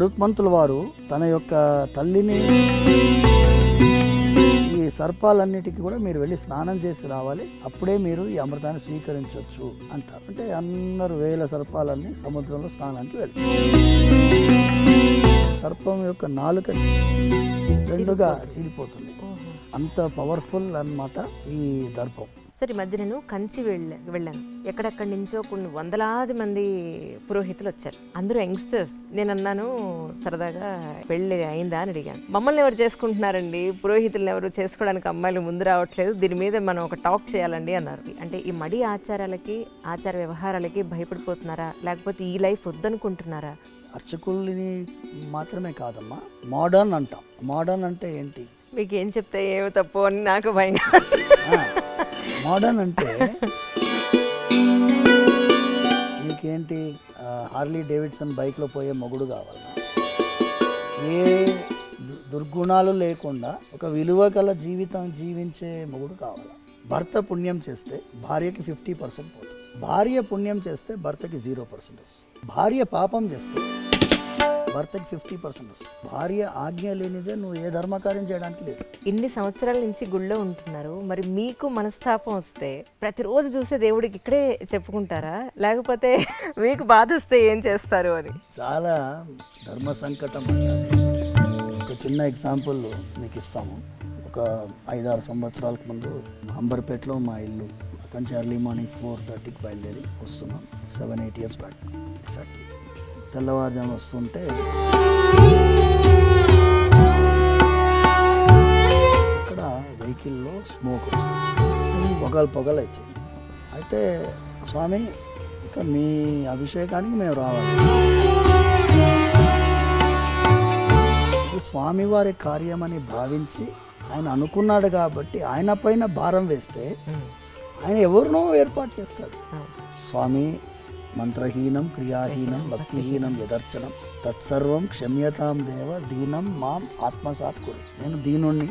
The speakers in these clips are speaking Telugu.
గరుత్మంతుల వారు తన యొక్క తల్లిని ఈ సర్పాలన్నిటికీ కూడా మీరు వెళ్ళి స్నానం చేసి రావాలి. అప్పుడే మీరు ఈ అమృతాన్ని స్వీకరించవచ్చు అంటారు. అంటే అందరు వేల సర్పాలన్నీ సముద్రంలో స్నానానికి వెళ్ళి. సర్పం యొక్క నాలుక రెండుగా చీలిపోతుంది. అంత పవర్ఫుల్ అన్నమాట ఈ దర్పం. సరే మధ్య నేను కంచి వెళ్ళ వెళ్ళాను. ఎక్కడెక్కడి నుంచో కొన్ని వందలాది మంది పురోహితులు వచ్చారు. అందరూ యంగ్స్టర్స్. నేను అన్నాను సరదాగా పెళ్ళి అయిందా? అని అడిగాను. మమ్మల్ని ఎవరు చేసుకుంటున్నారండి? పురోహితులను ఎవరు చేసుకోవడానికి అమ్మాయిలు ముందు రావట్లేదు. దీని మీద మనం ఒక టాక్ చేయాలండి అన్నారు. అంటే ఈ మడి ఆచారాలకి ఆచార వ్యవహారాలకి భయపడిపోతున్నారా? లేకపోతే ఈ లైఫ్ వద్దనుకుంటున్నారా? అర్చకుల్ని మాత్రమే కాదమ్మా మోడర్న్ అంటాం. మోడర్న్ అంటే ఏంటి? మీకు ఏం చెప్తే ఏమో తప్పు అని నాకు భయం. మోడర్న్ అంటే నీకేంటి హార్లీ డేవిడ్సన్ బైక్లో పోయే మొగుడు కావాలా? ఏ దుర్గుణాలు లేకుండా ఒక విలువ గల జీవితం జీవించే మొగుడు కావాలా? భర్త పుణ్యం చేస్తే భార్యకి ఫిఫ్టీ పర్సెంట్ పోతుంది. భార్య పుణ్యం చేస్తే భర్తకి జీరో పర్సెంట్ వస్తుంది. భార్య పాపం చేస్తే భర్తకి ఫిఫ్టీ పర్సెంట్. వస్తుంది భార్య ఆజ్ఞ లేనిదే నువ్వు ఏ ధర్మకార్యం చేయడానికి లేదు. ఇన్ని సంవత్సరాల నుంచి గుళ్ళో ఉంటున్నారు. మరి మీకు మనస్తాపం వస్తే ప్రతిరోజు చూసే దేవుడికి ఇక్కడే చెప్పుకుంటారా? లేకపోతే మీకు బాధ వస్తే ఏం చేస్తారు అని? చాలా ధర్మ సంకటం. ఒక చిన్న ఎగ్జాంపుల్ మీకు ఇస్తాము. ఒక ఐదారు సంవత్సరాలకు ముందు అంబర్పేటలో మా ఇల్లు అక్కడి నుంచి ఎర్లీ మార్నింగ్ ఫోర్ థర్టీకి బయలుదేరి వస్తున్నాం. Seven eight years back exactly తెల్లవారుజాము వస్తుంటే అక్కడ వెహికల్లో స్మోక్ పొగలు పొగలు వచ్చాయి. అయితే స్వామి ఇక మీ అభిషేకానికి మేము రావాలి. స్వామివారి కార్యమని భావించి ఆయన అనుకున్నాడు కాబట్టి ఆయన పైన భారం వేస్తే ఆయన ఎవరినో ఏర్పాటు చేస్తాడు. స్వామి మంత్రహీనం క్రియాహీనం భక్తిహీనం యదర్చనం. తత్సర్వం క్షమ్యతాం దేవ దీనం మాం ఆత్మసాత్ కురు. నేను దీనుణ్ణి.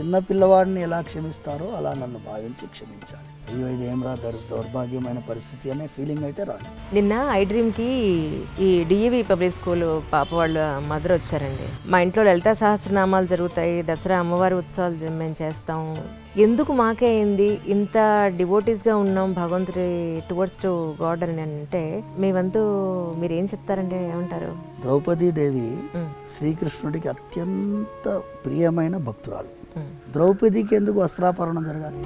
చిన్న పిల్లవాడిని ఎలా క్షమిస్తారో అలా నన్ను భావించి క్షమించాలి. అయ్యో ఇది రా దౌర్- దౌర్భాగ్యమైన పరిస్థితి అనే ఫీలింగ్ అయితే రాదు నిన్న ఐ డ్రీమ్కి ఈ డిఏవి పబ్లిక్ స్కూల్ పాప వాళ్ళ మదర్ వచ్చారండి. మా ఇంట్లో లలితా సహస్రనామాలు జరుగుతాయి దసరా అమ్మవారి ఉత్సవాలు మేము చేస్తాం. ఎందుకు మాకే అయింది? ఇంత డివోటీస్గా ఉన్నాం భగవంతుడి టువర్డ్స్ టు గాడ్ అని అంటే మీ వంతు మీరు ఏం చెప్తారండి? ఏమంటారు? ద్రౌపదీదేవి. శ్రీకృష్ణుడికి అత్యంత ప్రియమైన భక్తురాలు. ద్రౌపదికి ఎందుకు వస్త్రాపరణం జరగాలి?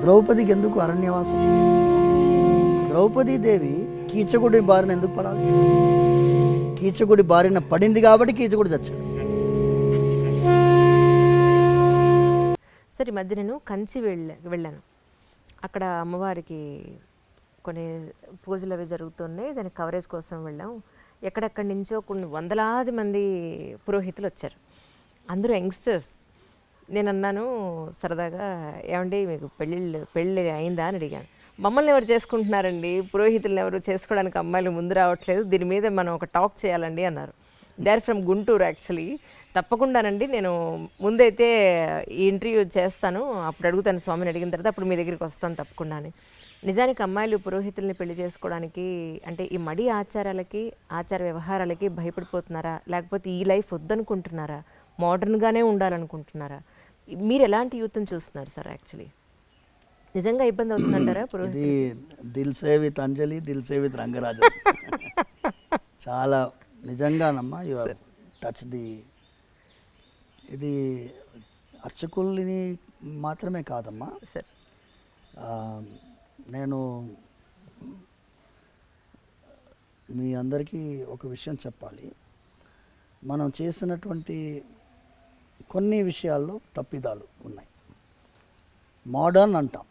ద్రౌపదికి ఎందుకు అరణ్యవాసం? ద్రౌపదీదేవి కీచకుడి బారిన ఎందుకు పడాలి? కీచకుడి బారిన పడింది కాబట్టి కీచకుడు చచ్చాడు. సరే మధ్య నేను కంచి వెళ్ళ వెళ్ళాను. అక్కడ అమ్మవారికి కొన్ని పూజలు అవి జరుగుతున్నాయి. దాని కవరేజ్ కోసం వెళ్ళాం. ఎక్కడెక్కడి నుంచో కొన్ని వందలాది మంది పురోహితులు వచ్చారు. అందరూ యంగ్స్టర్స్. నేను అన్నాను సరదాగా ఏమండి మీకు పెళ్ళిళ్ళు పెళ్ళి అయిందా? అని అడిగాను. మమ్మల్ని ఎవరు చేసుకుంటున్నారండి? పురోహితులను ఎవరు చేసుకోవడానికి అమ్మాయిలు ముందు రావట్లేదు. దీని మీద మనం ఒక టాక్ చేయాలండి అన్నారు. They are from Guntur actually తప్పకుండానండి నేను ముందైతే ఈ ఇంటర్వ్యూ చేస్తాను. అప్పుడు అడుగుతాను స్వామిని అడిగిన తర్వాత అప్పుడు మీ దగ్గరికి వస్తాను తప్పకుండా అని నిజానికి అమ్మాయిలు పురోహితుల్ని పెళ్ళి చేసుకోవడానికి అంటే ఈ మడి ఆచారాలకి ఆచార వ్యవహారాలకి భయపడిపోతున్నారా? లేకపోతే ఈ లైఫ్ వద్దనుకుంటున్నారా? మోడర్న్గానే ఉండాలనుకుంటున్నారా? మీరు ఎలాంటి యూత్ని చూస్తున్నారు సార్ యాక్చువల్లీ? నిజంగా ఇబ్బంది అవుతుందంటారా పురోహిత ఇది దిల్ సే విత్ అంజలి దిల్ సే విత్ రంగరాజన్. చాలా నిజంగానమ్మా యు టచ్ ది ఇది అర్చకుల్ని మాత్రమే కాదమ్మా. సార్. నేను మీ అందరికీ ఒక విషయం చెప్పాలి. మనం చేసినటువంటి కొన్ని విషయాల్లో తప్పిదాలు ఉన్నాయి. మోడర్న్ అంటాం.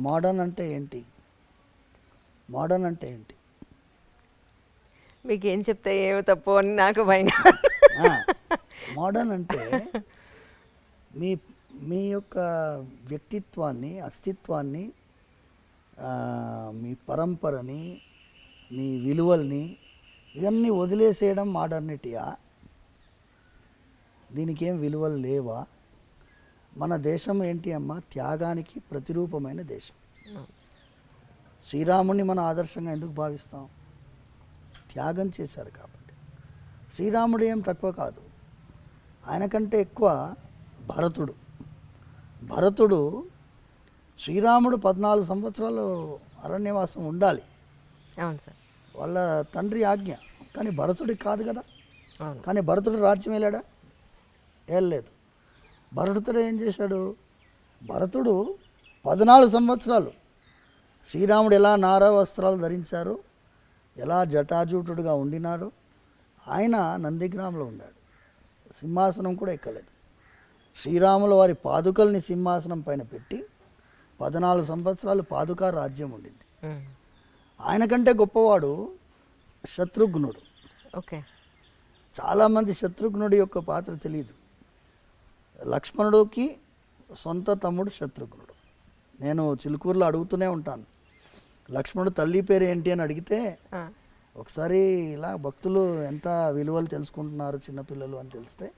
మోడర్న్ అంటే ఏంటి? మోడర్న్ అంటే ఏంటి? మీకు ఏం చెప్తే ఏమో తప్పు అని నాకు భయం. మోడర్న్ అంటే మీ మీ యొక్క వ్యక్తిత్వాన్ని అస్తిత్వాన్ని మీ పరంపరని మీ విలువల్ని ఇవన్నీ వదిలేసేయడం మోడర్నిటీయా? దీనికి ఏం విలువలు లేవా? మన దేశం ఏంటి అమ్మా? త్యాగానికి ప్రతిరూపమైన దేశం. శ్రీరాముణ్ణి మన ఆదర్శంగా ఎందుకు భావిస్తాం? త్యాగం చేశారు కాబట్టి. శ్రీరాముడు ఏం తక్కువ కాదు. ఆయన కంటే ఎక్కువ భరతుడు. భరతుడు శ్రీరాముడు పద్నాలుగు సంవత్సరాలు అరణ్యవాసం ఉండాలి. అవును సార్. వాళ్ళ తండ్రి ఆజ్ఞ. కానీ భరతుడికి కాదు కదా. కానీ భరతుడు రాజ్యం వెళ్ళాడా వెళ్ళలేదు భరతుడు ఏం చేశాడు? భరతుడు పద్నాలుగు సంవత్సరాలు శ్రీరాముడు ఎలా నార వస్త్రాలు ధరించారు? ఎలా జటాజూటుడుగా ఉండినాడు ఆయన నందిగ్రామంలో ఉన్నాడు. సింహాసనం కూడా ఎక్కలేదు. శ్రీరాముల వారి పాదుకల్ని సింహాసనం పైన పెట్టి పద్నాలుగు సంవత్సరాలు పాదుకా రాజ్యం ఉండింది. ఆయన కంటే గొప్పవాడు శత్రుఘ్నుడు. ఓకే. చాలామంది శత్రుఘ్నుడి యొక్క పాత్ర తెలియదు. లక్ష్మణుడికి సొంత తమ్ముడు శత్రుఘ్నుడు. నేను చిలుకూరులో అడుగుతూనే ఉంటాను. లక్ష్మణుడు తల్లి పేరు ఏంటి అని అడిగితే ఒకసారి ఇలా భక్తులు ఎంత విలువలు తెలుసుకుంటున్నారు చిన్నపిల్లలు అని తెలిస్తే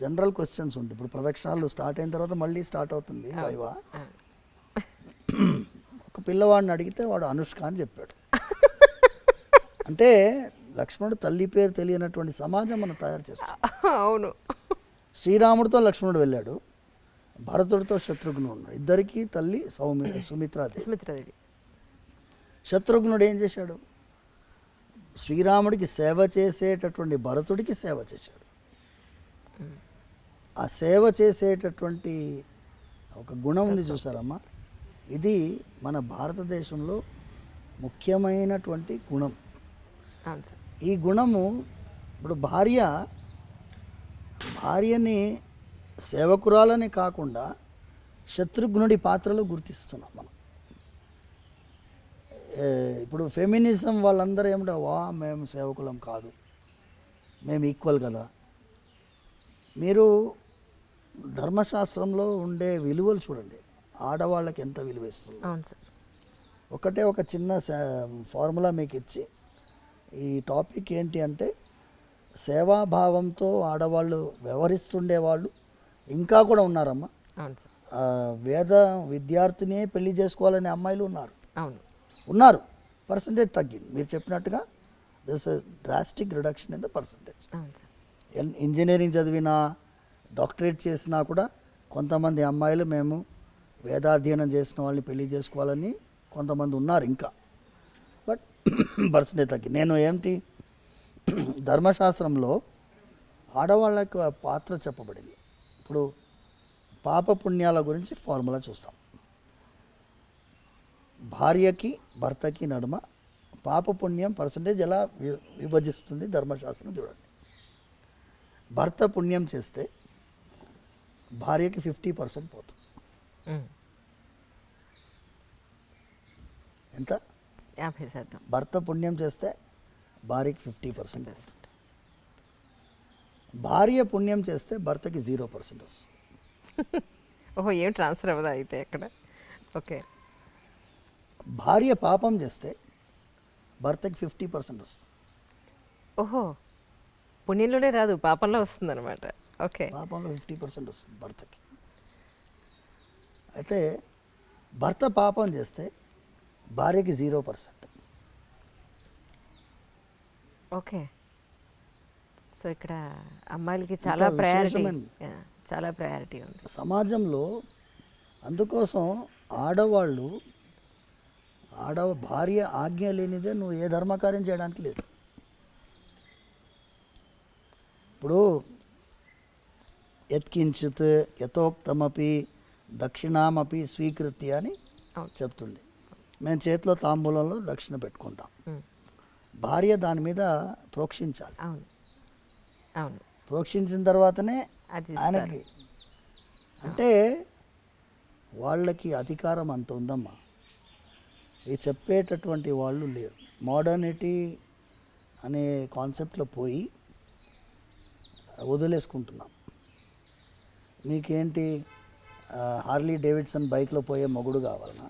జనరల్ క్వశ్చన్స్ ఉంటాయి. ఇప్పుడు ప్రదక్షిణాలు స్టార్ట్ అయిన తర్వాత మళ్ళీ స్టార్ట్ అవుతుంది వైవా. ఒక పిల్లవాడిని అడిగితే వాడు అనుష్క అని చెప్పాడు. అంటే లక్ష్మణుడు తల్లి పేరు తెలియనటువంటి సమాజం మనం తయారు చేస్తాం. అవును. శ్రీరాముడితో లక్ష్మణుడు వెళ్ళాడు. భరతుడితో శత్రుఘ్నుడు ఉన్నాడు. ఇద్దరికి తల్లి సౌమి సుమిత్రాదేవి. సుమిత్రాదేవి. శత్రుఘ్నుడు ఏం చేశాడు? శ్రీరాముడికి సేవ చేసేటటువంటి భరతుడికి సేవ చేశాడు. ఆ సేవ చేసేటటువంటి ఒక గుణం ఉంది చూసారమ్మా. ఇది మన భారతదేశంలో ముఖ్యమైనటువంటి గుణం. ఈ గుణము ఇప్పుడు భార్య భార్యని సేవకురాలని కాకుండా శత్రుఘ్నుడి పాత్రలో గుర్తిస్తున్నాం మనం. ఇప్పుడు ఫెమినిజం వాళ్ళందరూ ఏమిటో వా మేము సేవకులం కాదు. మేము ఈక్వల్ కదా. మీరు ధర్మశాస్త్రంలో ఉండే విలువలు చూడండి. ఆడవాళ్ళకి ఎంత విలువ ఇస్తుంది? అవును సార్. ఒకటే ఒక చిన్న ఫార్ములా మీకు ఇచ్చి ఈ టాపిక్ ఏంటి అంటే సేవాభావంతో ఆడవాళ్ళు వ్యవహరిస్తుండే వాళ్ళు ఇంకా కూడా ఉన్నారమ్మా. అవును సార్. ఆ, వేద విద్యార్థినే పెళ్ళి చేసుకోవాలనే అమ్మాయిలు ఉన్నారు. అవును. ఉన్నారు. పర్సంటేజ్ తగ్గింది. మీరు చెప్పినట్టుగా this drastic reduction in the percentage. Engineering చదివినా డాక్టరేట్ చేసినా కూడా కొంతమంది అమ్మాయిలు మేము వేదాధ్యయనం చేసిన వాళ్ళని పెళ్ళి చేసుకోవాలని కొంతమంది ఉన్నారు ఇంకా. బట్ పర్సంటేజ్ తగ్గి నేను ఏమిటి? ధర్మశాస్త్రంలో ఆడవాళ్ళకు పాత్ర చెప్పబడింది. ఇప్పుడు పాప పుణ్యాల గురించి ఫార్ములా చూస్తాం. భార్యకి భర్తకి నడుమ పాప పుణ్యం పర్సంటేజ్ ఎలా విభజిస్తుంది ధర్మశాస్త్రం చూడండి. భర్త పుణ్యం చేస్తే భార్యకి ఫిఫ్టీ పర్సెంట్ పోతుంది. ఎంత? యాభై శాతం. భర్త పుణ్యం చేస్తే భార్యకి ఫిఫ్టీ పర్సెంట్ పోతుంది. భార్య పుణ్యం చేస్తే భర్తకి జీరో పర్సెంట్ వస్తుంది. ఓహో ఏం ట్రాన్స్ఫర్ అవ్వదా అయితే అక్కడ ఓకే. భార్య పాపం చేస్తే భర్తకి ఫిఫ్టీ పర్సెంట్ వస్తుంది. ఓహో పుణ్యంలోనే రాదు పాపంలో వస్తుంది అనమాట ఓకే. పాపంలో ఫిఫ్టీ పర్సెంట్ వస్తుంది భర్తకి. అయితే భర్త పాపం చేస్తే భార్యకి జీరో పర్సెంట్. ఓకే. సో ఇక్కడ అమ్మాయిలకి చాలా ప్రయారిటీ చాలా ప్రయారిటీ ఉంది. సమాజంలో అందుకోసం ఆడవాళ్ళు ఆడ భార్య ఆజ్ఞ లేనిదే నువ్వు ఏ ధర్మకార్యం చేయడానికి లేదు. ఇప్పుడు యత్కించిత్ యథోక్తమపి దక్షిణామపి స్వీకృత్య అని చెప్తుంది. మేము చేతిలో తాంబూలంలో దక్షిణ పెట్టుకుంటాం. భార్య దాని మీద ప్రోక్షించాలి. అవును. ప్రోక్షించిన తర్వాతనే ఆయనకి అంటే వాళ్ళకి అధికారం అంత ఉందమ్మా. ఇది చెప్పేటటువంటి వాళ్ళు లేరు. మోడర్నిటీ అనే కాన్సెప్ట్లో పోయి వదిలేసుకుంటున్నాం. మీకేంటి హార్లీ డేవిడ్సన్ బైక్లో పోయే మొగుడు కావాలనా?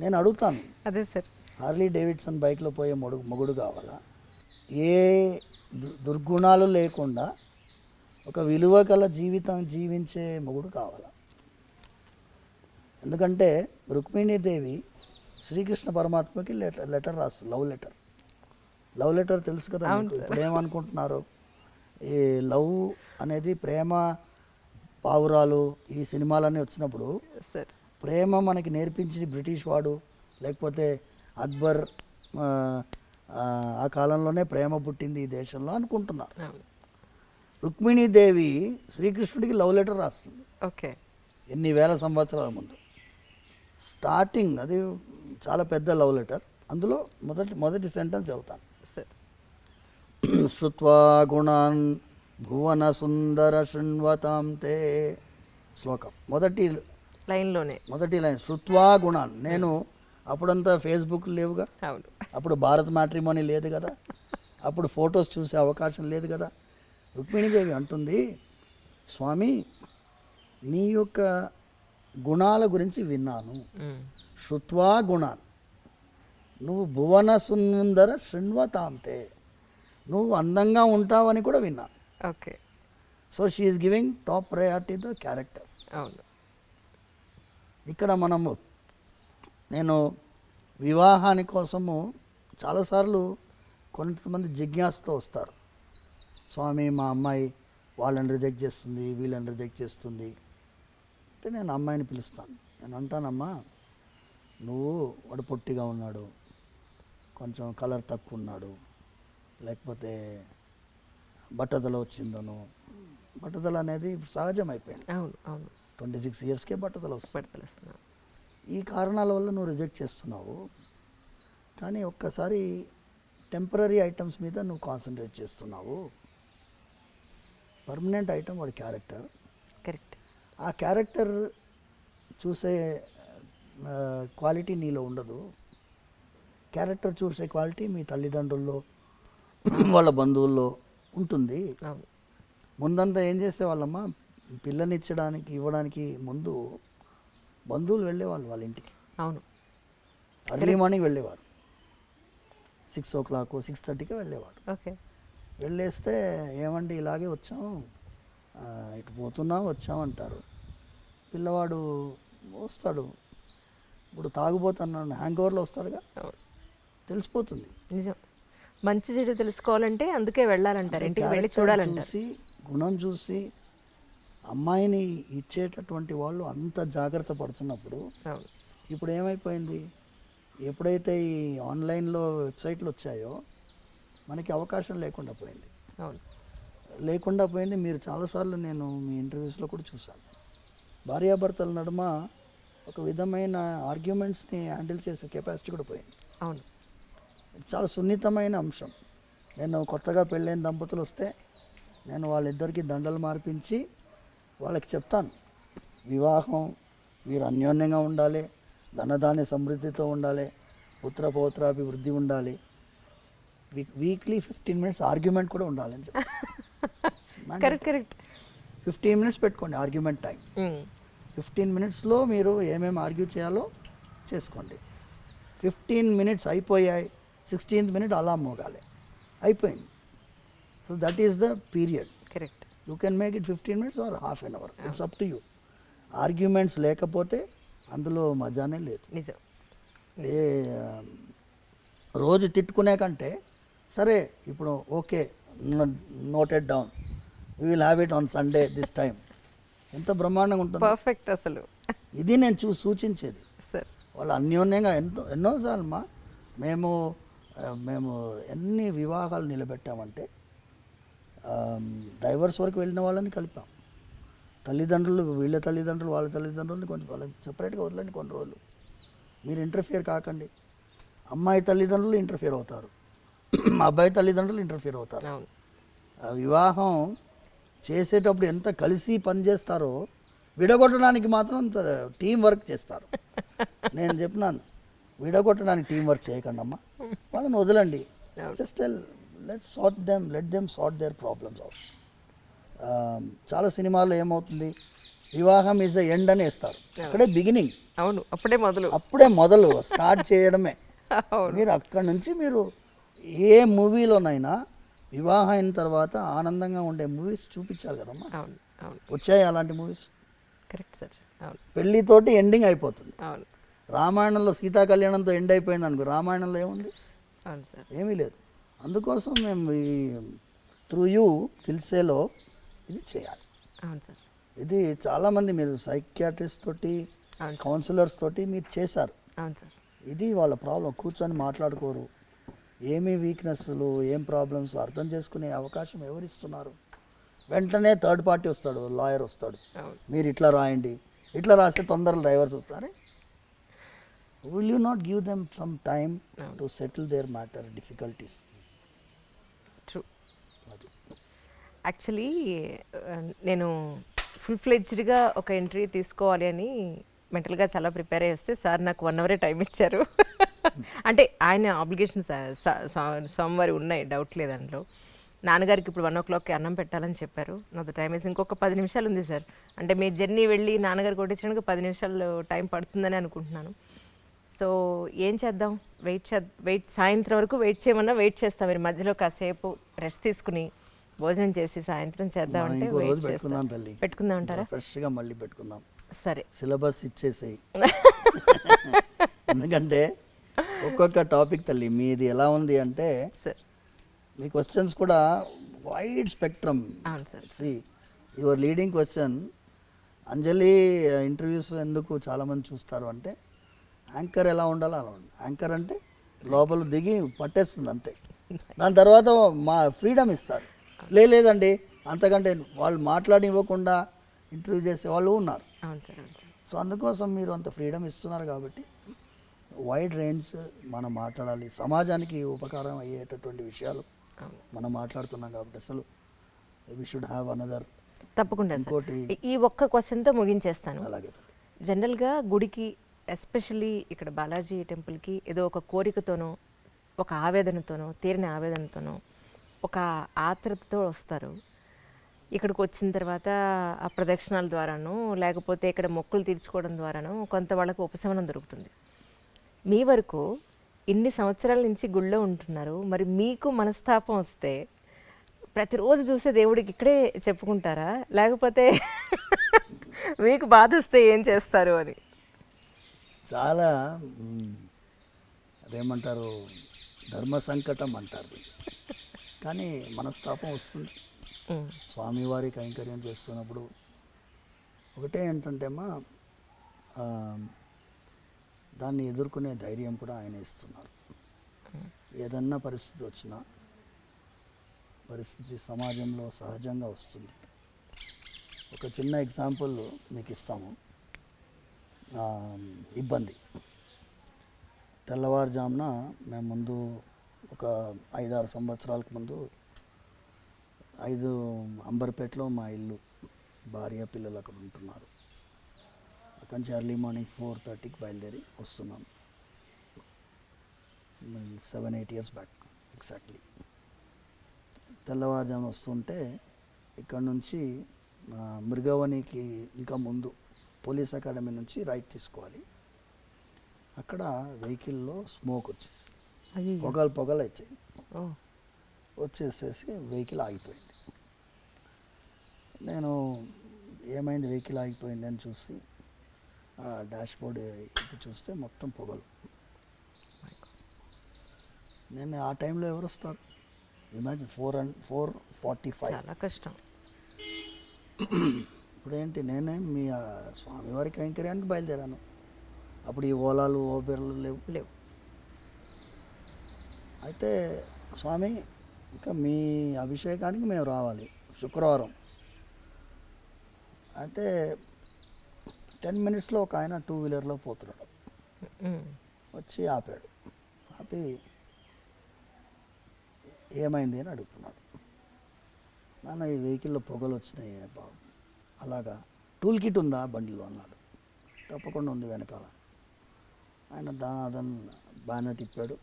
నేను అడుగుతాను. అదే సార్. హార్లీ డేవిడ్సన్ బైక్లో పోయే మొడు మొగుడు కావాలా? ఏ దుర్గుణాలు లేకుండా ఒక విలువ గల జీవితం జీవించే మొగుడు కావాలా? ఎందుకంటే రుక్మిణీదేవి శ్రీకృష్ణ పరమాత్మకి లెటర్ లెటర్ రాస్తుంది లవ్ లెటర్. లవ్ లెటర్ తెలుసు కదా. ఇప్పుడు ఏమనుకుంటున్నారు ఈ లవ్ అనేది ప్రేమ పావురాలు ఈ సినిమాలన్నీ వచ్చినప్పుడు ప్రేమ మనకి నేర్పించింది బ్రిటిష్ వాడు లేకపోతే అక్బర్ ఆ, కాలంలోనే ప్రేమ పుట్టింది ఈ దేశంలో అనుకుంటున్నారు. రుక్మిణీదేవి శ్రీకృష్ణుడికి లవ్ లెటర్ రాస్తుంది. ఓకే. ఎన్ని వేల సంవత్సరాల ముందు. స్టార్టింగ్ అది చాలా పెద్ద లవ్ లెటర్. అందులో మొదటి మొదటి సెంటెన్స్ చెబుతాను సార్ శృత్వా గుణాన్ భువన సుందర శృణ్వతాం తే శ్లోకం. మొదటి లైన్లోనే. మొదటి లైన్ శృత్వా గుణాన్. నేను అప్పుడంతా ఫేస్బుక్ లేవుగా? అవును. అప్పుడు భారత్ మ్యాట్రిమోనీ లేదు కదా? అప్పుడు ఫొటోస్ చూసే అవకాశం లేదు కదా? రుక్మిణీదేవి అంటుంది స్వామి నీ యొక్క గుణాల గురించి విన్నాను. శృత్వా గుణాన్. నువ్వు భువన సుందర శృణ్వతాంతే. నువ్వు అందంగా ఉంటావని కూడా విన్నాను okay. So she is giving top priority the character అవును. ఇక్కడ మనము నేను వివాహాని కోసము చాలాసార్లు కొంతమంది జిజ్ఞాసతో వస్తారు. స్వామి మా అమ్మాయి వాళ్ళని రిజెక్ట్ చేస్తుంది వీళ్ళని రిజెక్ట్ చేస్తుంది. అంటే నేను అమ్మాయిని పిలుస్తాను. నేను అంటానమ్మా నువ్వు వాడు పొట్టిగా ఉన్నాడు కొంచెం కలర్ తక్కువ ఉన్నాడు లేకపోతే బట్టతల వచ్చిందను బట్టతల అనేది సహజం అయిపోయింది ట్వంటీ సిక్స్ ఇయర్స్కే బట్టతల వస్తుంది. ఈ కారణాల వల్ల నువ్వు రిజెక్ట్ చేస్తున్నావు. కానీ ఒక్కసారి టెంపరీ ఐటమ్స్ మీద నువ్వు కాన్సన్ట్రేట్ చేస్తున్నావు. పర్మనెంట్ ఐటమ్ వాడి క్యారెక్టర్. కరెక్ట్. ఆ క్యారెక్టర్ చూసే క్వాలిటీ నీలో ఉండదు. క్యారెక్టర్ చూసే క్వాలిటీ మీ తల్లిదండ్రుల్లో వాళ్ళ బంధువుల్లో ఉంటుంది. ముందంతా ఏం చేసేవాళ్ళమ్మా? పిల్లనిచ్చడానికి ఇవ్వడానికి ముందు బంధువులు వెళ్ళేవాళ్ళు వాళ్ళ ఇంటికి. అవును. అర్లీ మార్నింగ్ వెళ్ళేవారు. సిక్స్ ఓ క్లాక్ సిక్స్ థర్టీకి వెళ్ళేవారు. ఓకే. వెళ్ళేస్తే ఏమండి ఇలాగే వచ్చాం. ఇటు పోతున్నాం వచ్చాం అంటారు. పిల్లవాడు వస్తాడు. ఇప్పుడు తాగుపోతున్నాను హ్యాంగ్ ఓవర్లో వస్తాడుగా. తెలిసిపోతుంది. నిజం. మంచి చెడు తెలుసుకోవాలంటే అందుకే వెళ్ళాలంటారు ఇంటికి వెళ్ళి చూడాలంటారు. చూసి గుణం చూసి అమ్మాయిని ఇచ్చేటటువంటి వాళ్ళు అంత జాగ్రత్త పడుతున్నప్పుడు ఇప్పుడు ఏమైపోయింది? ఎప్పుడైతే ఈ ఆన్లైన్లో వెబ్సైట్లు వచ్చాయో మనకి అవకాశం లేకుండా పోయింది. అవును. లేకుండా పోయింది మీరు చాలాసార్లు నేను మీ ఇంటర్వ్యూస్లో కూడా చూశాను. భార్యాభర్తల నడుమ ఒక విధమైన ఆర్గ్యుమెంట్స్ని హ్యాండిల్ చేసే కెపాసిటీ కూడా పోయింది. అవును. చాలా సున్నితమైన అంశం. నేను కొత్తగా పెళ్ళైన దంపతులు వస్తే నేను వాళ్ళిద్దరికీ దండలు మార్పించి వాళ్ళకి చెప్తాను. వివాహం వీరు అన్యోన్యంగా ఉండాలి ధనధాన్య సమృద్ధితో ఉండాలి పుత్ర పౌత్రాభివృద్ధి ఉండాలి వీక్లీ ఫిఫ్టీన్ మినిట్స్ ఆర్గ్యుమెంట్ కూడా ఉండాలని చెప్పి. Correct correct. ఫిఫ్టీన్ మినిట్స్ పెట్టుకోండి ఆర్గ్యుమెంట్ టైం. ఫిఫ్టీన్ మినిట్స్లో మీరు ఏమేమి ఆర్గ్యూ చేయాలో చేసుకోండి. ఫిఫ్టీన్ మినిట్స్ అయిపోయాయి. సిక్స్టీన్త్ మినిట్ అలా మోగాలి. అయిపోయింది. So that is the period correct you can make it fifteen minutes or half an hour it's up to you arguments లేకపోతే అందులో మజానే లేదు. నిజం. ఏ రోజు తిట్టుకునే కంటే సరే ఇప్పుడు okay noted down we will have it on Sunday this time ఎంత బ్రహ్మాండంగా ఉంటుంది. పర్ఫెక్ట్ అసలు. ఇది నేను చూ సూచించేది. సార్ వాళ్ళు అన్యోన్యంగా ఎంతో ఎన్నోసార్లు మా మేము మేము ఎన్ని వివాహాలు నిలబెట్టామంటే డైవర్స్ వరకు వెళ్ళిన వాళ్ళని కలిపాం. తల్లిదండ్రులు వీళ్ళ తల్లిదండ్రులు వాళ్ళ తల్లిదండ్రులని కొంచెం వాళ్ళకి సపరేట్గా వదలండి కొన్ని రోజులు. మీరు ఇంటర్ఫియర్ కాకండి. అమ్మాయి తల్లిదండ్రులు ఇంటర్ఫియర్ అవుతారు. అబ్బాయి తల్లిదండ్రులు ఇంటర్ఫియర్ అవుతారు. వివాహం చేసేటప్పుడు ఎంత కలిసి పనిచేస్తారో విడగొట్టడానికి మాత్రం టీం వర్క్ చేస్తారు. నేను చెప్పినాను. విడగొట్టడానికి టీం వర్క్ చేయకండి అమ్మా. వాళ్ళని వదలండి. Just let sort them let them sort their problems out చాలా సినిమాల్లో ఏమవుతుంది? వివాహం ఈజ్ ద ఎండ్ అని వేస్తారు అక్కడే బిగినింగ్ అవును అప్పుడే మొదలు. అప్పుడే మొదలు స్టార్ట్ చేయడమే. మీరు అక్కడి నుంచి మీరు ఏ మూవీలోనైనా వివాహం అయిన తర్వాత ఆనందంగా ఉండే మూవీస్ చూపించాలి కదమ్మా. అవును అవును. వచ్చాయి అలాంటి మూవీస్? కరెక్ట్ సార్ అవును. పెళ్ళితోటి ఎండింగ్ అయిపోతుంది. అవును. రామాయణంలో సీతా కళ్యాణంతో ఎండ్ అయిపోయింది అనుకో రామాయణంలో ఏముంది? ఏమీ లేదు. అందుకోసం మేము ఈ త్రూ యూ తిల్సేలో ఇది చేయాలి. ఇది చాలామంది మీరు సైకియాట్రిస్ట్ తోటి కౌన్సిలర్స్ తోటి మీరు చేశారు. ఇది వాళ్ళ ప్రాబ్లం. కూర్చొని మాట్లాడుకోరు. ఏమి వీక్నెస్లు ఏం ప్రాబ్లమ్స్ అర్థం చేసుకునే అవకాశం ఎవరిస్తున్నారు వెంటనే థర్డ్ పార్టీ వస్తాడు లాయర్ వస్తాడు. మీరు ఇట్లా రాయండి. ఇట్లా రాస్తే తొందరగా drivers వస్తారే? Will you not give them some time to settle their matter difficulties true actually నేను ఫుల్ ఫ్లెడ్జ్డ్గా ఒక ఎంట్రీ తీసుకోవాలి అని మెంటల్గా చాలా ప్రిపేర్ వస్తే సార్ నాకు వన్ అవరే టైం ఇచ్చారు. అంటే ఆయన ఆబ్లిగేషన్స్ సోమవారి ఉన్నాయి డౌట్ లేదు అందులో. నాన్నగారికి ఇప్పుడు వన్ ఓ క్లాక్కి అన్నం పెట్టాలని చెప్పారు. నాకు టైం వేసి ఇంకొక పది నిమిషాలు ఉంది సార్. అంటే మీ జర్నీ వెళ్ళి నాన్నగారు కొట్టించడానికి పది నిమిషాలు టైం పడుతుందని అనుకుంటున్నాను. సో ఏం చేద్దాం? వెయిట్ చే వెయిట్ సాయంత్రం వరకు వెయిట్ చేయమన్నా వెయిట్ చేస్తాం. మీరు మధ్యలో కాసేపు రెస్ట్ తీసుకుని భోజనం చేసి సాయంత్రం చేద్దాం అంటే వెయిట్ పెట్టుకుందాం తల్లి. పెట్టుకుందాం అంటారా? ఫ్రెష్గా మళ్ళీ పెట్టుకుందాం. సరే. సిలబస్ ఇచ్చేసేయి. ఎందుకంటే ఒక్కొక్క టాపిక్ తల్లి మీది ఎలా ఉంది అంటే మీ క్వశ్చన్స్ కూడా wide spectrum see your leading question Anjali interviews ఎందుకు చాలామంది చూస్తారు అంటే యాంకర్ ఎలా ఉండాలో అలా ఉండాలి యాంకర్ అంటే లోపల దిగి పట్టేస్తుంది అంతే. దాని తర్వాత మా ఫ్రీడమ్ ఇస్తారు. లే లేదండి అంతకంటే వాళ్ళు మాట్లాడివ్వకుండా ఇంటర్వ్యూ చేసే వాళ్ళు ఉన్నారు. సో అందుకోసం మీరు అంత ఫ్రీడమ్ ఇస్తున్నారు కాబట్టి వైడ్ రేంజ్ మనం మాట్లాడాలి. సమాజానికి ఉపకారం అయ్యేటటువంటి విషయాలు. మనం మాట్లాడుతున్నాం కాబట్టి అసలు వి షుడ్ హ్యావ్ అనదర్ తప్పకుండా ఇంకోటి ఈ- ఈ ఒక్క క్వశ్చన్తో ముగించేస్తాను. అలాగే జనరల్గా గుడికి ఎస్పెషల్లీ ఇక్కడ బాలాజీ టెంపుల్కి ఏదో ఒక కోరికతోనో ఒక ఆవేదనతోనో తీరిన ఆవేదనతోనో ఒక ఆతృతతో వస్తారు. ఇక్కడికి వచ్చిన తర్వాత ఆ ప్రదక్షిణాల ద్వారానో లేకపోతే ఇక్కడ మొక్కులు తీర్చుకోవడం ద్వారానో కొంత వాళ్ళకు ఉపశమనం దొరుకుతుంది. మీ వరకు ఇన్ని సంవత్సరాల నుంచి గుళ్ళో ఉంటున్నారు. మరి మీకు మనస్తాపం వస్తే ప్రతిరోజు చూసే దేవుడికి ఇక్కడే చెప్పుకుంటారా? లేకపోతే మీకు బాధ వస్తే ఏం చేస్తారు అని? చాలా అదేమంటారు ధర్మ సంకటం అంటారు. కానీ మనస్తాపం వస్తుంది. స్వామివారి కైంకర్యం చేస్తున్నప్పుడు ఒకటే ఏంటంటేమా ఆ, దాన్ని ఎదుర్కొనే ధైర్యం కూడా ఆయన ఇస్తున్నారు. ఏదన్నా పరిస్థితి వచ్చినా పరిస్థితి సమాజంలో సహజంగా వస్తుంది. ఒక చిన్న ఎగ్జాంపుల్ మీకు ఇస్తాము. ఇబ్బంది. తెల్లవారుజామున మేము ముందు ఒక ఐదారు సంవత్సరాలకు ముందు ఐదు అంబర్పేటలో మా ఇల్లు భార్య పిల్లలు అక్కడ ఉంటున్నారు. అక్కడి నుంచి ఎర్లీ మార్నింగ్ ఫోర్ థర్టీకి బయలుదేరి వస్తున్నాం. Seven eight years back exactly. తెల్లవారుజామున వస్తుంటే ఇక్కడ నుంచి మృగవనికి ఇంకా ముందు పోలీస్ అకాడమీ నుంచి రైట్ తీసుకోవాలి. అక్కడ వెహికల్లో స్మోక్ వచ్చేసి. పొగలు పొగలు వచ్చాయి. వచ్చేసేసి వెహికల్ ఆగిపోయింది. నేను ఏమైంది వెహికల్ ఆగిపోయింది అని చూసి డాష్ బోర్డ్ చూస్తే మొత్తం పొగలు. నేను ఆ టైంలో ఎవరు వస్తారు? Imagine four and four forty five. చాలా కష్టం. ఇప్పుడు ఏంటి నేనే మీ స్వామివారి కైంకర్యానికి బయలుదేరాను. అప్పుడు ఈ ఓలాలు ఓబెర్లు లేవు. లేవు. అయితే స్వామి ఇంకా మీ అభిషేకానికి మేము రావాలి. శుక్రవారం. అయితే టెన్ మినిట్స్లో ఒక ఆయన టూ వీలర్లో పోతున్నాడు. వచ్చి ఆపాడు. ఆపి ఏమైంది అని అడుగుతున్నాడు. నాన్న ఈ వెహికల్లో పొగలు వచ్చినాయి బాబు. అలాగా. టూల్ కిట్ ఉందా బండిలో అన్నాడు. తప్పకుండా ఉంది వెనకాల. ఆయన దా అదన్ బ్యానర్ తిప్పాడు.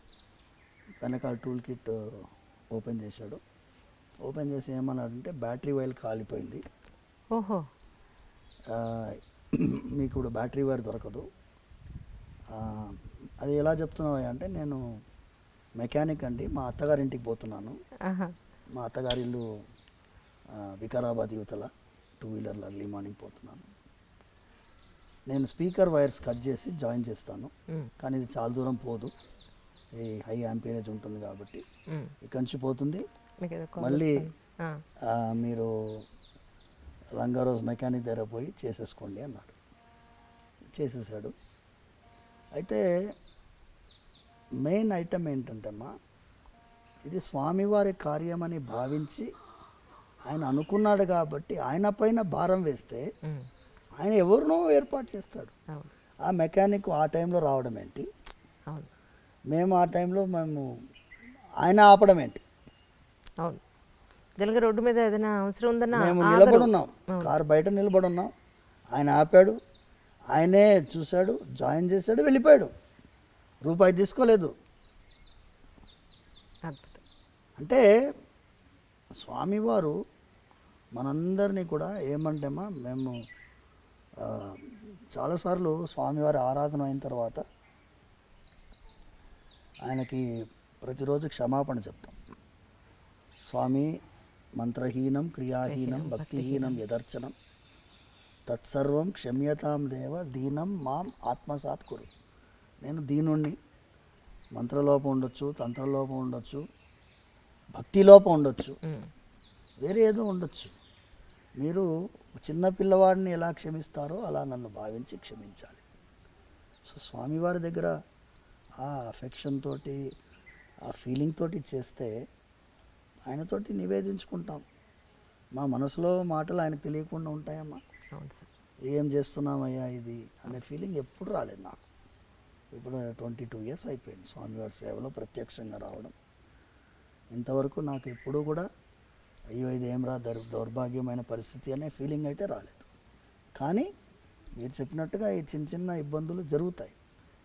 వెనకాల టూల్ కిట్ ఓపెన్ చేశాడు. ఓపెన్ చేసి ఏమన్నాడంటే బ్యాటరీ వైర్ కాలిపోయింది. ఓహో. మీకు ఇప్పుడు బ్యాటరీ వైర్ దొరకదు. అది ఎలా చెప్తున్నావు అంటే నేను మెకానిక్ అండి. మా అత్తగారింటికి పోతున్నాను. మా అత్తగారి ఇల్లు ఆ, వికారాబాద్ యువతల టూ వీలర్లో ఎర్లీ మార్నింగ్ పోతున్నాను. నేను స్పీకర్ వైర్స్ కట్ చేసి జాయిన్ చేస్తాను. కానీ ఇది చాలా దూరం పోదు. ఈ హై యాంపీరేజ్ ఉంటుంది కాబట్టి. ఇక్కడి నుంచి పోతుంది. మళ్ళీ మీరు రంగారోజ్ మెకానిక్ దగ్గర పోయి చేసేసుకోండి అన్నాడు. చేసేసాడు. అయితే మెయిన్ ఐటమ్ ఏంటంటమ్మా ఇది స్వామివారి కార్యమని భావించి ఆయన అనుకున్నాడు కాబట్టి ఆయన పైన భారం వేస్తే. ఆయన ఎవరినో ఏర్పాటు చేస్తాడు. ఆ మెకానిక్ ఆ టైంలో రావడం ఏంటి? మేము ఆ టైంలో మేము ఆయన ఆపడం ఏంటి? అవును. జనగా రోడ్డు మీద ఏదైనా అవసరం ఉందన్నా మేము. నిలబడున్నాం. కారు బయట నిలబడున్నాం. ఆయన ఆపాడు. ఆయనే చూశాడు జాయిన్ చేశాడు వెళ్ళిపోయాడు. రూపాయి తీసుకోలేదు. అంటే స్వామివారు మనందరినీ కూడా ఏమంటేమా మేము చాలాసార్లు స్వామివారి ఆరాధన అయిన తర్వాత ఆయనకి ప్రతిరోజు క్షమాపణ చెప్తాం. స్వామి మంత్రహీనం క్రియాహీనం భక్తిహీనం యదర్చనం. తత్సర్వం క్షమ్యతాం దేవ దీనం మాం ఆత్మసాత్ కురు. నేను దీనుణ్ణి. మంత్రలోపం ఉండొచ్చు తంత్రలోపం ఉండొచ్చు భక్తి లోపం ఉండొచ్చు. వేరే ఏదో ఉండొచ్చు. మీరు చిన్న పిల్లవాడిని ఎలా క్షమిస్తారో అలా నన్ను భావించి క్షమించాలి. సో స్వామివారి దగ్గర ఆ అఫెక్షన్ తోటి ఆ ఫీలింగ్ తోటి చేస్తే ఆయనతోటి నివేదించుకుంటాం. మా మనసులో మాటలు ఆయనకు తెలియకుండా ఉంటాయమ్మా. ఏం చేస్తున్నామయ్యా ఇది? అనే ఫీలింగ్ ఎప్పుడు రాలేదు నాకు. ఇప్పుడు ట్వంటీ టూ ఇయర్స్ అయిపోయింది. స్వామివారి సేవలో ప్రత్యక్షంగా రావడం. ఇంతవరకు నాకు ఎప్పుడూ కూడా అయ్యో ఇది ఏం రా దౌర్ దౌర్భాగ్యమైన పరిస్థితి అనే ఫీలింగ్ అయితే రాలేదు. కానీ మీరు చెప్పినట్టుగా ఈ చిన్న చిన్న ఇబ్బందులు జరుగుతాయి.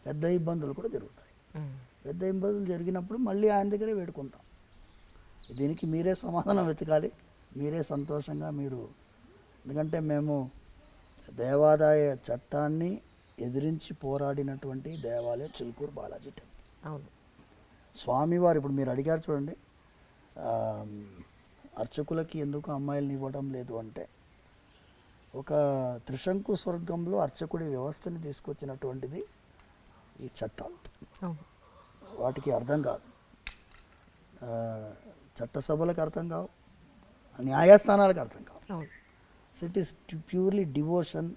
పెద్ద ఇబ్బందులు కూడా జరుగుతాయి. పెద్ద ఇబ్బందులు జరిగినప్పుడు మళ్ళీ ఆయన దగ్గరే వేడుకుంటాం. దీనికి మీరే సమాధానం వెతకాలి. మీరే సంతోషంగా మీరు ఎందుకంటే మేము దేవాదాయ చట్టాన్ని ఎదిరించి పోరాడినటువంటి దేవాలయం చిలుకూరు బాలాజీ టెంపుల్. అవును. స్వామివారు ఇప్పుడు మీరు అడిగారు చూడండి అర్చకులకి ఎందుకు అమ్మాయిలను ఇవ్వడం లేదు అంటే ఒక త్రిశంకు స్వర్గంలో అర్చకుడి వ్యవస్థని తీసుకొచ్చినటువంటిది ఈ చట్టాలు. వాటికి అర్థం కాదు. చట్టసభలకు అర్థం కావు న్యాయస్థానాలకు అర్థం కావు. So it is purely devotion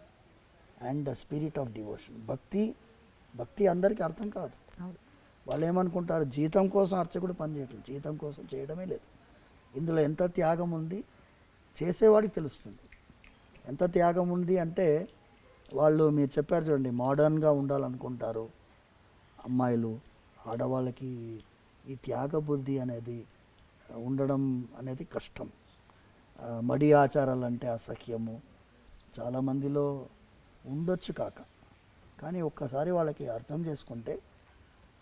and spirit of devotion భక్తి భక్తి అందరికీ అర్థం కాదు. వాళ్ళు ఏమనుకుంటారు? జీతం కోసం అర్చకుడు పనిచేయటం జీతం కోసం చేయడమే లేదు. ఇందులో ఎంత త్యాగం ఉంది? చేసేవాడికి తెలుస్తుంది. ఎంత త్యాగం ఉంది అంటే వాళ్ళు మీరు చెప్పారు చూడండి మోడర్న్గా ఉండాలనుకుంటారు అమ్మాయిలు. ఆడవాళ్ళకి ఈ త్యాగ బుద్ధి అనేది ఉండడం అనేది కష్టం. మడి ఆచారాలు అంటే అసహ్యము చాలామందిలో ఉండొచ్చు కాక. కానీ ఒక్కసారి వాళ్ళకి అర్థం చేసుకుంటే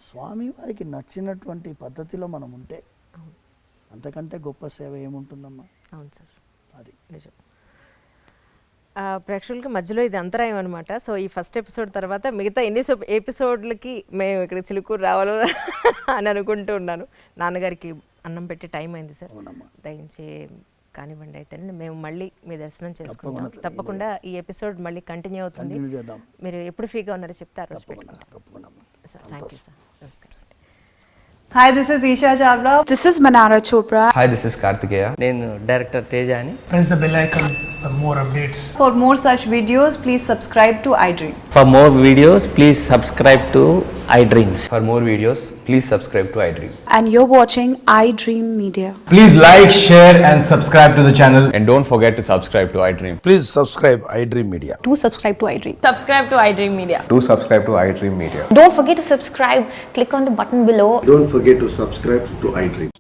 స్వామి వారికి నచ్చినటువంటి పద్ధతిలో మనం ఉంటే అంతకంటే గొప్ప సేవ ఏముంటుందమ్మా? అవును సార్. అది. నిజం. ప్రేక్షకులకి మధ్యలో ఇది అంతరాయం అనమాట సో ఈ ఫస్ట్ ఎపిసోడ్ తర్వాత మిగతా ఎన్ని ఎపిసోడ్లకి మేము ఇక్కడ చిలుకూరు రావాలో అని అనుకుంటూ ఉన్నాను. నాన్నగారికి అన్నం పెట్టే టైం అయింది సార్. దయించి కానివ్వండి అయితే మేము మళ్ళీ మీ దర్శనం చేసుకుంటాం తప్పకుండా. ఈ ఎపిసోడ్ మళ్ళీ కంటిన్యూ అవుతుంది. మీరు ఎప్పుడు ఫ్రీగా ఉన్నారో చెప్తే ఆ రోజు పెట్టుకుంటాం థ్యాంక్ యూ సార్. నమస్కారం. Hi, this is Isha Chavla. This is Manara Chopra. Hi this is Karthikeya నేను డైరెక్టర్ తేజ అని press the bell icon for more updates. For more such videos, please subscribe to iDream. For more videos please subscribe to For more videos, please subscribe to I Dream. And you're watching I Dream Media. Please like, share, and subscribe to the channel. And don't forget to subscribe to I Dream. Please subscribe I Dream Media. Do subscribe to I Dream. Subscribe to I Dream Media. Do subscribe to I Dream Media. Don't forget to subscribe. Click on the button below. Don't forget to subscribe to I Dream.